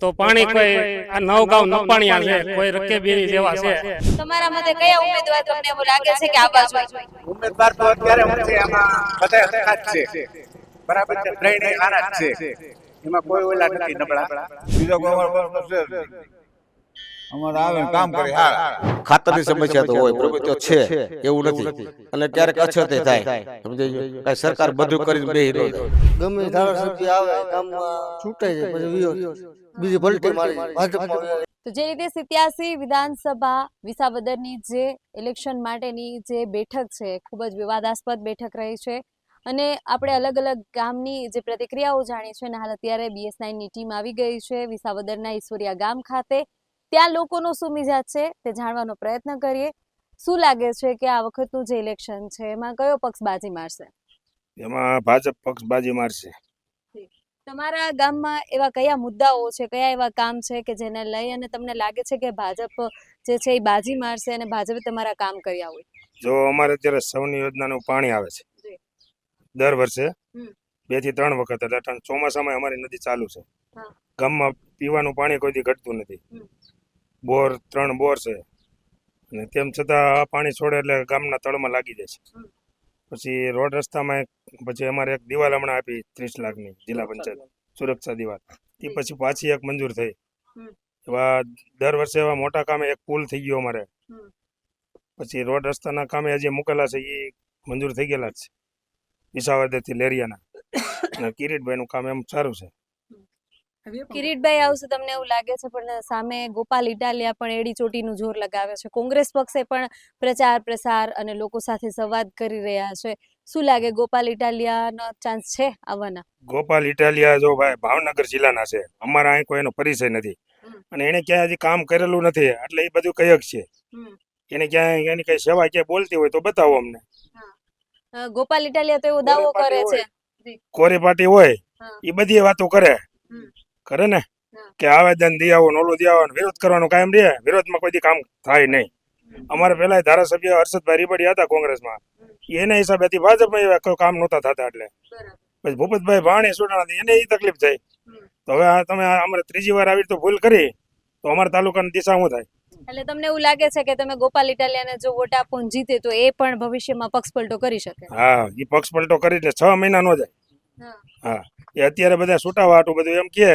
તો પાણી કોઈ આ નવગાંવ નપાણિયા છે કોઈ રકેબીરી જેવા છે. તમારા મતે કયા ઉમેદવાર તમને એવું લાગે છે કે આવવા જોઈએ ઉમેદવાર તો અત્યારે હું છે એમાં બધા હરખા છે. બરાબર છે ત્રણેય હારા છે. એમાં કોઈ ઓલા નથી નબળા. બીજો અમારો છે. અમારે આવે ને કામ કરે હારા. ખાતરની સમસ્યા તો હોય પ્રવૃત્તિઓ છે એવું નથી. અને ક્યારેક અછતે થાય. સમજાય? કાંઈ સરકાર બધું કરીને બેહી ન ગમે ધારાસભ્ય આવે કામમાં છૂટાઈ જાય પછી બીજી પલટી મારી ભાજપમાં તો જે રીતે સિત્યાસી વિધાનસભા વિસાવદરની જે ઇલેક્શન માટેની જે બેઠક છે ખૂબ જ વિવાદાસ્પદ બેઠક રહી છે. અને આપણે અલગ અલગ ગામની જે પ્રતિક્રિયાઓ જાણી છે અને હાલ અત્યારે બીએસ નાઇનની ટીમ આવી ગઈ છે વિસાવદરના ઈશ્વરિયા ગામ ખાતે. ત્યાં લોકોનો શું મિજાજ છે તે જાણવાનો પ્રયત્ન કરીએ. શું લાગે છે કે આ વખતનું જે ઇલેક્શન છે એમાં કયો પક્ષ બાજી મારશે? એમાં ભાજપ પક્ષ બાજી મારશે. તમારા ગામમાં એવા કયા મુદ્દાઓ છે કયા એવા કામ છે કે જેને લઈ અને તમને લાગે છે કે ભાજપ જે છે એ બાજી મારશે અને ભાજપે તમારા કામ કર્યા હોય? જો અમારે અત્યારે સૌની યોજનાનું પાણી આવે છે. દર વર્ષે. બેથી ત્રણ વખત એટલે ત્રણ- ચોમાસામાં અમારી નદી ચાલુ છે. ગામમાં પીવાનું પાણી કોઈ દી ઘટતું નથી. બોર ત્રણ બોર છે. અને તેમ છતાં આ પાણી છોડે એટલે ગામના તળમાં લાગી જાય છે. પછી રોડ રસ્તામાં એક પછી અમારે એક દિવાલ હમણાં આપી ત્રીસ લાખની જિલ્લા પંચાયત સુરક્ષા દિવાલ. એ પછી પાછી એક મંજૂર થઈ. એવા દર વર્ષે એવા મોટા કામે એક પુલ થઈ ગયો અમારે. પછી રોડ રસ્તાના કામે હજી મૂકેલા છે એ મંજૂર થઈ ગયેલા જ છે. વિસાવદરથી લેરિયાના. અને કિરીટભાઈનું કામ એમ સારું છે. કિરીટભાઈ આવશે તમને એવું લાગે છે પણ સામે ગોપાલ ઇટાલિયા પણ એડી ચોટીનું જોર લગાવે છે. કોંગ્રેસ પક્ષે પણ પ્રચાર પ્રસાર અને લોકો સાથે સંવાદ કરી રહ્યા છે. શું લાગે ગોપાલ ઇટાલિયાનો ચાન્સ છે આવવાના? ગોપાલ ઇટાલિયા જો ભાઈ ભાવનગર જિલ્લાના છે અમારા અહીં કોઈ એનો પરિચય નથી. અને એને ક્યાંય હજી કામ કરેલું નથી એટલે એ બધું કયક છે. એને ક્યાંય એની કઈ સેવા ક્યાંય બોલતી હોય તો બતાવો અમને. ગોપાલ ઇટાલિયા તો એવો દાવો કરે છે. કોરી પાર્ટી હોય એ બધી વાતો કરે. કરે ને. કે આવેદન દી આવો ને ઓલું દી આવો વિરોધ કરવાનું કાયમ રહે. વિરોધમાં કોઈ કામ થાય નહીં. અમારે પેલા ધારાસભ્ય હર્ષદભાઈ રીબડિયા હતા કોંગ્રેસમાં. એના હિસાબેથી ભાજપમાં એવા કોઈ કામ નહોતા થતા એટલે. પછી ભૂપતભાઈ ભાણી સુટાણા એને એ તકલીફ થઈ. તો હવે આ તમે અમારે ત્રીજી વાર આવી તો ભૂલ કરી. તો અમારા તાલુકાની દિશા શું થાય? એટલે તમને એવું લાગે છે કે તમે ગોપાલ ઇટાલિયાને જો વોટ આપો જીતે તો એ પણ ભવિષ્યમાં પક્ષ પલટો કરી શકે? હા એ પક્ષ પલટો કરી એટલે છ મહિના નો જાય. હા. એ અત્યારે બધા છૂટાવા હાટું બધું એમ કહે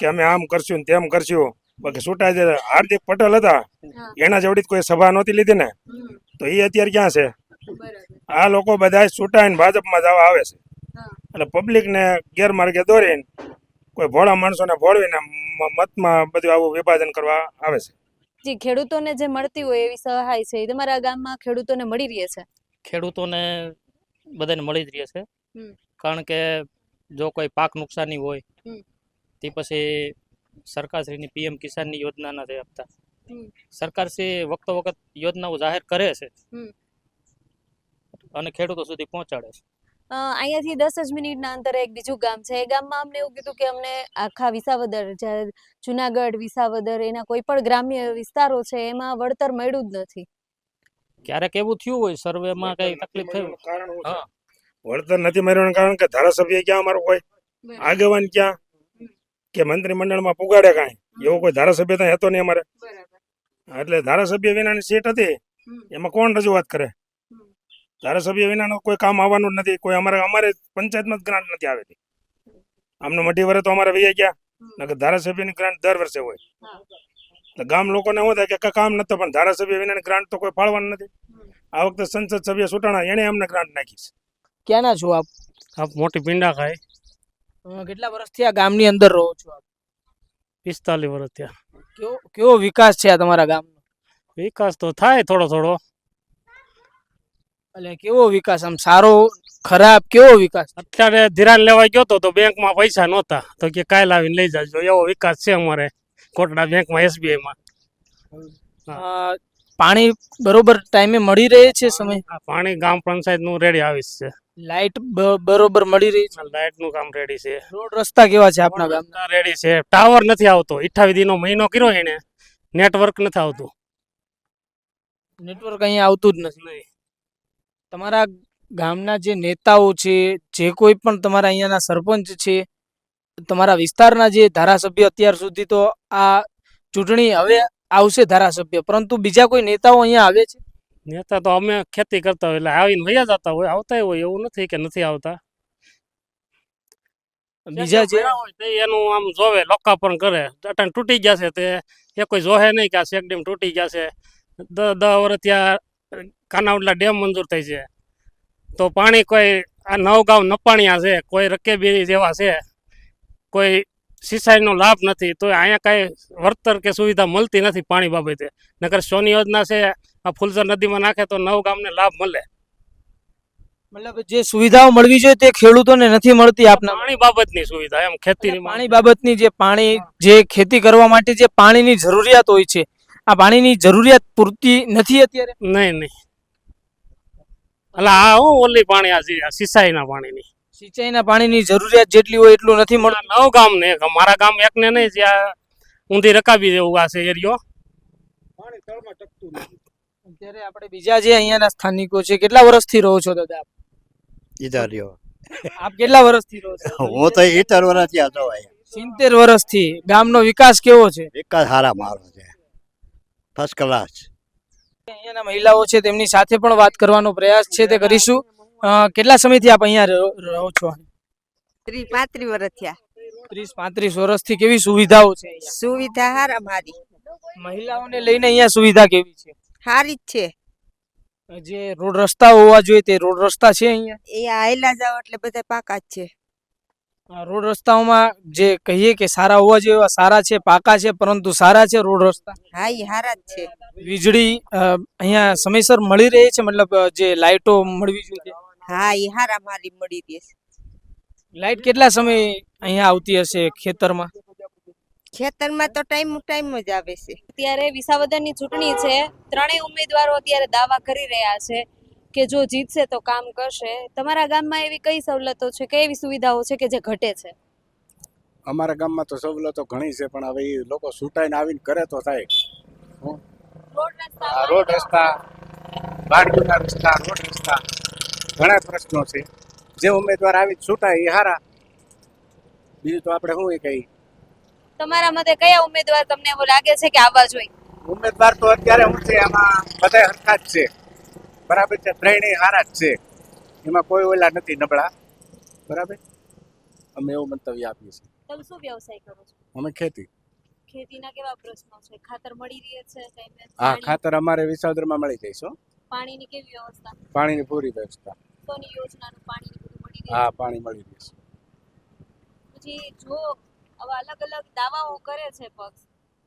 કે અમે આમ કરશું ને તેમ કરશું. બાકી છૂટા જે હાર્દિક પટેલ હતા એના જેવડી જ કોઈ સભા નહોતી લીધી ને. તો એ અત્યારે ક્યાં છે? આ લોકો બધા છૂટાઈને ભાજપમાં જવા આવે છે. એટલે પબ્લિકને ગેરમાર્ગે દોરીને કોઈ ભોળા માણસોને ભોળવીને મ- મતમાં બધું આવું વિભાજન કરવા આવે છે. જી ખેડૂતોને જે મળતી હોય એવી સહાય છે એ તમારા ગામમાં ખેડૂતોને મળી રહી છે? ખેડૂતોને બધાને મળી જ રહે છે. કારણ કે જો કોઈ પાક નુકસાની હોય. તે પછી સરકારશ્રીની પીએમ કિસાનની યોજના નથી આપતા. સરકારશ્રી વખતો વખત યોજનાઓ જાહેર કરે છે. અને ખેડૂતો સુધી પહોંચાડે છે. અહીંયાથી દસ જ મિનિટના અંતરે એક બીજું ગામ છે. એ ગામમાં અમને એવું કીધું કે અમને આખા વિસાવદર જુનાગઢ વિસાવદર એના કોઈ પણ ગ્રામ્ય વિસ્તારો છે એમાં વળતર મળ્યું જ નથી. ક્યારેક એવું થયું હોય સર્વેમાં કઈ તકલીફ થઈ કારણ. વળતર નથી મળ્યું કારણ કે ધારાસભ્ય ક્યાં અમારો કોઈ આગેવાન ક્યાં? કે મંત્રીમંડળમાં પુગાડે કાંઈ? એવો કોઈ ધારાસભ્ય ત્યાં હતો નહીં અમારે? એટલે ધારાસભ્ય વિનાની સીટ હતી. એમાં કોણ રજૂઆત કરે? ધારાસભ્ય વિનાનું કોઈ કામ આવવાનું જ નથી. કોઈ અમારે અમારે પંચાયતમાં જ ગ્રાન્ટ નથી આવેલી. આમનો મઢી વરે તો અમારે વૈયા ગયા. નકર ધારાસભ્યની ગ્રાન્ટ દર વર્ષે હોય. એટલે ગામ લોકોને શું થાય કે કામ નતો પણ ધારાસભ્ય વિનાની ગ્રાન્ટ તો કોઈ ફાળવાનું નથી. આ વખતે સંસદ સભ્ય સુટાણા એણે અમને ગ્રાન્ટ નાખી છે. ક્યાંના છો આપ? આપ મોટી પિંડા ખાય. કેટલા વર્ષથી આ ગામની અંદર રહો છો આપ? પિસ્તાલીસ વર્ષ ત્યાં કેવો કેવો વિકાસ છે આ તમારા ગામનો? વિકાસ તો થાય થોડો થોડો. એટલે કેવો વિકાસ? આમ સારો ખરાબ કેવો વિકાસ અત્યારે ધિરાણ લેવા ગયો તો તો બેંકમાં પૈસા નહોતા. તો કે કાલ આવીને લઈ જાજો. એવો વિકાસ છે અમારે કોટડા બેંકમાં એસબીઆઈ માં પાણી બરોબર ટાઈમે મળી રહે છે સમય? આ પાણી ગામ પંચાયતનું રેડી આવીશ છે. લાઈટ બ- બરોબર મળી રહી છે. લાઇટનું કામ રેડી છે. રોડ રસ્તા કેવા છે આપણા ગામના? રેડી છે. ટાવર નથી આવતો. અઠાવીસ દિનો મહિનો કર્યો એને નેટવર્ક નથી આવતું. નેટવર્ક અહીંયા આવતું જ નથી. તમારા ગામના જે નેતાઓ છે જે કોઈ પણ તમારા અહીંયાના સરપંચ છે તમારા વિસ્તારના જે ધારાસભ્ય અત્યાર સુધી તો આ ચૂંટણી હવે આવશે ધારાસભ્ય. પરંતુ બીજા કોઈ નેતાઓ અહીંયા આવે છે? નેતા તો અમે ખેતી કરતા હોય એટલે આવીને વયા જતા હોય આવતા હોય એવું નથી કે નથી આવતા. બીજા જે હોય તે એનું આમ જોવે લોકાપણ કરે. અટાણ તૂટી ગયા છે તે એ કોઈ જોહે નહીં કે આ શેકડેમ તૂટી ગયા છે. દસ દસ વર્ષ ત્યાં કાનાવડલા ડેમ મંજૂર થઈ છે. તો પાણી કોઈ આ નવગાંવ નપાણિયા છે કોઈ રકેબીરી જેવા છે કોઈ સિંચાઈનો લાભ નથી તો અહીંયા કાંઈ વળતર કે સુવિધા મળતી નથી પાણી બાબતે. નકર સોની યોજના છે આ ફુલસર નદીમાં નાખે તો નવ ગામને લાભ મળે. મતલબ જે સુવિધાઓ મળવી જોઈએ તે ખેડૂતોને નથી મળતી આપના પાણી બાબતની સુવિધા એમ ખેતીની પાણી બાબતની જે પાણી જે ખેતી કરવા માટે જે પાણીની જરૂરિયાત હોય છે આ પાણીની જરૂરિયાત પૂરતી નથી અત્યારે? નહીં નહીં. એટલે આ હું ઓલી પાણી આ આ સિંચાઈના પાણીની. સિંચાઈના પાણીની જરૂરિયાત જેટલી હોય એટલું નથી મળતું. નવ ગામ ને મારા ગામ એકને નહીં જ્યાં ઊંધી રકાબી જેવું આ છે એરિયો. અત્યારે આપણે બીજા જે અહીંયાના સ્થાનિકો છે કેટલા વર્ષથી રહો છો દાદા ઇધર રહ્યો. આપ કેટલા વર્ષથી રહો છો? હું તો ઇતર વર્ષથી હતો સિત્તેર વર્ષથી. ગામનો વિકાસ કેવો છે? વિકાસ સારા મારો છે. ફર્સ્ટ ક્લાસ અહીંયાના મહિલાઓ છે તેમની સાથે પણ વાત કરવાનો પ્રયાસ છે તે કરીશું. કેટલા સમયથી આપ અહીંયા રહો રહો છો? ત્રીસ પાંત્રીસ વર્ષ થયા. ત્રીસ પાંત્રીસ વર્ષથી કેવી સુવિધાઓ છે સુવિધા હારા મારી. મહિલાઓને લઈને અહીંયા સુવિધા કેવી છે? હારી જ છે. જે રોડ રસ્તા હોવા જોઈએ તે રોડ રસ્તા છે અહીંયા? એ આયલા જાવ એટલે બધા પાકા જ છે. રોડ રસ્તાઓમાં જે કહીએ કે સારા હોવા જોઈએ એવા સારા છે પાકા છે પરંતુ સારા છે રોડ રસ્તા? હા એ સારા જ છે. વીજળી અહીંયા સમયસર મળી રહે છે? મતલબ જે લાઇટો મળવી જોઈએ હા એ સારા મારી મળી રહે છે. લાઇટ કેટલા સમય અહીંયા આવતી હશે ખેતરમાં? ખેતરમાં તો ટાઈમ ટાઈમ જ આવે છે. અત્યારે વિસાવદનની ચૂંટણી છે. ત્રણેય ઉમેદવારો અત્યારે દાવા કરી રહ્યા છે કે જો જીતશે તો કામ કરશે. તમારા ગામમાં એવી કઈ સવલતો છે કે એવી સુવિધાઓ છે કે જે ઘટે છે? અમારા ગામમાં તો સવલતો ઘણી છે પણ હવે એ લોકો છૂટાઈને આવીને કરે તો થાય. રોડ રસ્તા બાળકીના રોડ રસ્તા રસ્તા રોડ રસ્તા ઘણા પ્રશ્નો છે. જે ઉમેદવાર આવી છૂટાય એ હારા. બીજું તો આપણે શું કહી તમારા મતે કયા ઉમેદવાર તમને એવું લાગે છે કે આવવા જોઈએ? ઉમેદવાર તો અત્યારે હું છે એમાં બધા હરખા જ છે. બરાબર છે ત્રણેય હારા જ છે. એમાં કોઈ ઓલા નથી નબળા. બરાબર? અમે એવું મંતવ્ય આપીએ છીએ. તમે શું વ્યવસાય કરો છો? અમે ખેતી. ખેતીના કેવા પ્રશ્નો છે? ખાતર મળી રહે છે ટાઈમે હા ખાતર અમારે વિસાવદરમાં મળી જાય છે પાણીની કેવી વ્યવસ્થા? પાણીની પૂરી વ્યવસ્થા. સોની યોજનાનું પાણી મળી રહે હા પાણી મળી રહે છે. પછી જો આવા અલગ અલગ દાવાઓ કરે છે પક્ષ.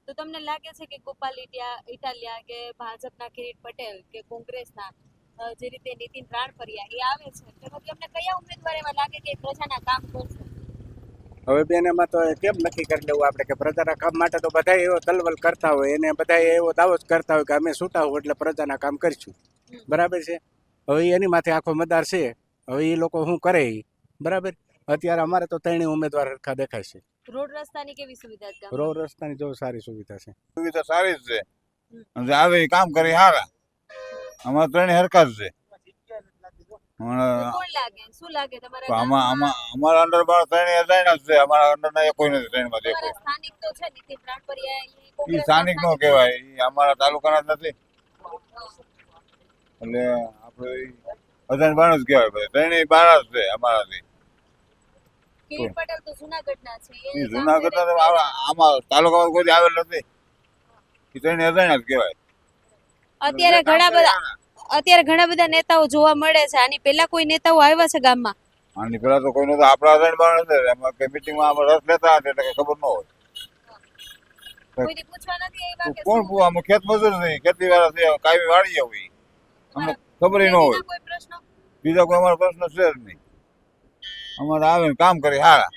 તો તમને લાગે છે કે ગોપાલ ઇટિયા ઇટાલિયા કે ભાજપના કિરીટ પટેલ કે કોંગ્રેસના જે રીતે નીતિન રાણપરિયા એ આવે છે? તેમાંથી તમને કયા ઉમેદવાર એવા લાગે કે પ્રજાના કામ કરશે? હવે બેન એમાં તો કેમ નક્કી કરી લેવું આપણે કે પ્રજાના કામ માટે તો બધા એવો તલવલ કરતા હોય એને બધા એવો દાવો જ કરતા હોય કે અમે છૂટા હોય એટલે પ્રજાના કામ કરીશું. બરાબર છે? હવે એની માથે આખો મદાર છે. હવે એ લોકો શું કરે બરાબર? અત્યારે અમારે તો ત્રણેય ઉમેદવાર હરખા દેખાય છે. રોડ રસ્તાની કેવી સુવિધા છે રોડ રસ્તાની જો સારી સુવિધા છે. સુવિધા સારી જ છે. અને આવે એ કામ કરી સારા અમારે ત્રણે હરકત છે. હમણાં કોણ લાગે? શું લાગે તમારા તો આમાં ગામમાં? આમાં અમારા ત્રણ જ છે. અમારા ના કોઈ નથી ત્રણમાં તમારા સ્થાનિક એ નો કહેવાય. એ અમારા તાલુકાના જ નથી. એટલે આપણે બધાને બાર જ કહેવાય. ત્રણેય બાર જ છે અમારાથી. કિરીટ પટેલ તો જુનાગઢના છે? આમાં કોઈ આવેલ નથી. કહેવાય. અત્યારે ઘણા બધા અત્યારે ઘણા બધા નેતાઓ જોવા મળે છે. આની પહેલા કોઈ નેતાઓ આવ્યા છે ગામમાં? આની પેલા તો કોઈ નતું આપણા અજાણ બાણ નથી એમાં કે મિટિંગમાં આપણે રસ લેતા હતા એટલે ખબર ન હોય. કોઈને કોણ પૂવા ખેત મજૂર નહીં ખેતી વાળા છે. કાયમી વાળી હોય. અમને ખબર ન હોય. બીજા કોઈ અમારો પ્રશ્ન છે જ નહીં. અમારે આવે કામ કરે સારા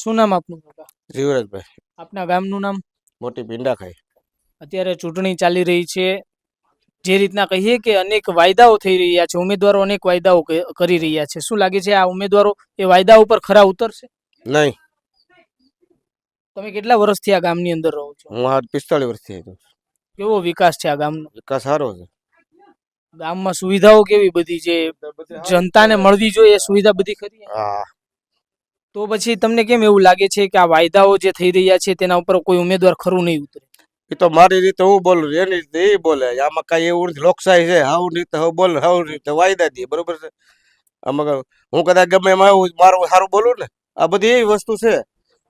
શું નામ આપનું જીવરાજભાઈ. આપના ગામનું નામ? મોટી પિંડા ખાઈ અત્યારે ચૂંટણી ચાલી રહી છે. જે રીતના કહીએ કે અનેક વાયદાઓ થઈ રહ્યા છે ઉમેદવારો અનેક વાયદાઓ કરી રહ્યા છે. શું લાગે છે આ ઉમેદવારો એ વાયદા ઉપર ખરા ઉતરશે? નહીં. તમે કેટલા વર્ષથી આ ગામની અંદર રહો છો? હું આ પિસ્તાળીસ વર્ષથી હતો કેવો વિકાસ છે આ ગામનો? વિકાસ સારો છે. ગામમાં સુવિધાઓ કેવી બધી જે જનતાને મળવી જોઈએ એ સુવિધા બધી ખરી? હા. તો પછી તમને કેમ એવું લાગે છે કે આ વાયદાઓ જે થઈ રહ્યા છે તેના ઉપર કોઈ ઉમેદવાર ખરું નહીં ઉતરે? એ તો મારી રીતે હું બોલું એની રીતે એ બોલે આમાં કઈ એવું નથી લોકશાહી છે હાવ રીતે હવે બોલે હાવ રીતે વાયદા દે બરોબર છે? આમાં હું કદાચ ગમે એમાં આવું મારું સારું બોલું ને આ બધી એવી વસ્તુ છે.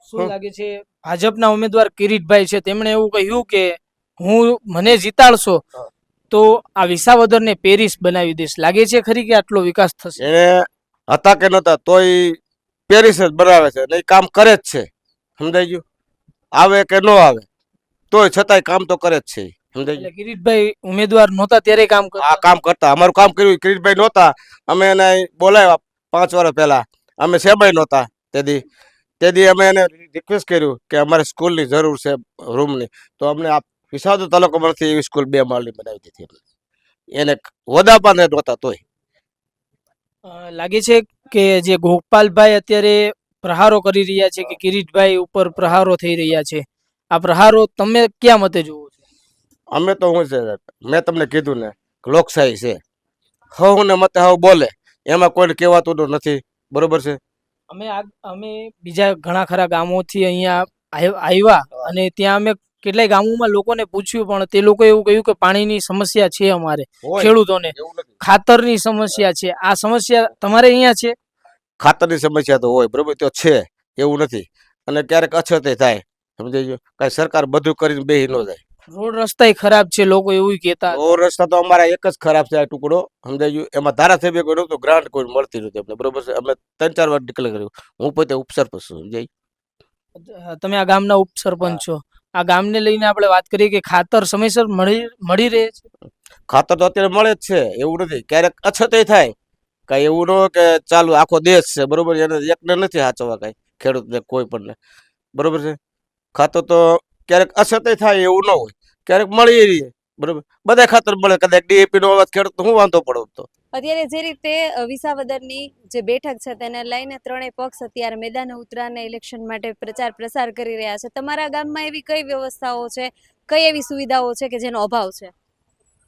શું લાગે છે ભાજપના ઉમેદવાર કિરીટભાઈ છે તેમણે એવું કહ્યું કે હું મને જીતાડશો તો આ વિસાવદરને પેરિસ બનાવી દઈશ. લાગે છે ખરી કે આટલો વિકાસ થશે? એને હતા કે નતા તોય પેરિસ જ બનાવે છે ને કામ કરે જ છે. સમજાઈ ગયું? આવે કે ન આવે? તોય છતાંય કામ તો કરે જ છે ઈ. સમજાઈ કિરીટભાઈ ઉમેદવાર નહોતા ત્યારે કામ આ કામ કરતા. અમારું કામ કર્યું કિરીટભાઈ નહોતા. અમે એને બોલાવ્યા પાંચ વર્ષ પહેલા. અમે સેબાઈ નહોતા તેથી. તેથી અમે એને રિક્વેસ્ટ કર્યું કે અમારે સ્કૂલની જરૂર છે રૂમની. તો અમને આ વિસાવદર તાલુકામાંથી એવી સ્કૂલ બે માળની બનાવી દીધી. એને વદાપા નહોતા તોય. લાગે છે કે જે ગોપાલભાઈ અત્યારે પ્રહારો કરી રહ્યા છે કે કિરીટભાઈ ઉપર પ્રહારો થઈ રહ્યા છે? આ પ્રહારો તમે ક્યાં મતે જુઓ છો? અમે તો શું છે મેં તમને કીધું ને લોકશાહી છે. હવ ને મતે હવ બોલે. એમાં કોઈને કહેવાતું તો નથી. બરોબર છે? અમે આ અમે બીજા ઘણા ખરા ગામોથી અહીંયા આવ- આવ્યા અને ત્યાં અમે કેટલાય ગામોમાં લોકોને પૂછ્યું પણ તે લોકો એવું કહ્યું કે પાણીની સમસ્યા છે અમારે ખેડૂતોને. ખાતરની સમસ્યા છે. આ સમસ્યા તમારે અહીંયા છે? ખાતરની સમસ્યા તો હોય બરોબર તો છે એવું નથી. અને ક્યારેક અછતે થાય સમજાઈ ગયું? કાંઈ સરકાર બધું કરીને બેહી ન જાય. રોડ રસ્તા ખરાબ છે લોકો એવું કહેતા. રોડ રસ્તા તો અમારા એક જ ખરાબ છે આ ટુકડો સમજાઈ ગયું? એમાં ધારાસભ્ય કોઈ નહોતું ગ્રાન્ટ કોઈ મળતી નથી અમને બરોબર છે? અમે ત્રણ ચાર વાર ડિક્લેર કર્યું. હું પોતે ઉપસરપંચ છું સમજાય તમે આ ગામના ઉપસરપંચ છો. આ ગામને લઈને આપણે વાત કરીએ કે ખાતર સમયસર મળી મળી રહે છે? ખાતર તો અત્યારે મળે જ છે, એવું નથી. ક્યારેક અછત થાય. કાંઈ એવું ન કે ચાલુ આખો દેશ છે, બરોબર? એને એકને નથી સાચવવા કાંઈ ખેડૂતને, કોઈ પણ બરોબર છે? ખાતર તો ક્યારેક અછત થાય, એવું ન હોય. ક્યારેક મળી રહીએ બરોબર? બધા ખાતર મળે. કદાચ ડીએપી નો અવાજ ખેડૂત હું વાંધો પડો તો. અત્યારે જે રીતે વિસાવદરની જે બેઠક છે તેને લઈને ત્રણેય પક્ષ અત્યારે મેદાને ઉતરાને ઇલેક્શન માટે પ્રચાર પ્રસાર કરી રહ્યા છે. તમારા ગામમાં એવી કઈ વ્યવસ્થાઓ છે? કઈ એવી સુવિધાઓ છે કે જેનો અભાવ છે?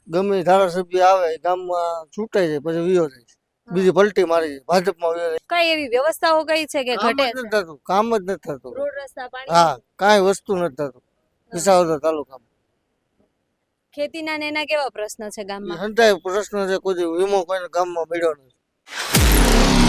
ગમે ધારાસભ્ય આવે ગામમાં છૂટે જાય પછી વિયો જાય બીજી પલટી મારી ભાજપમાં કઈ એવી વ્યવસ્થાઓ કઈ છે કે ઘટે નથી થતું કામ જ નથી થતું. રોડ રસ્તા પાણી હા કાંઈ વસ્તુ નથી થતું વિસાવદર તાલુકામાં. ખેતીના ને એના કેવા પ્રશ્ન છે ગામમાં? સંતાય પ્રશ્ન છે, કોઈ વીમો કોઈને ગામમાં મળ્યો નથી.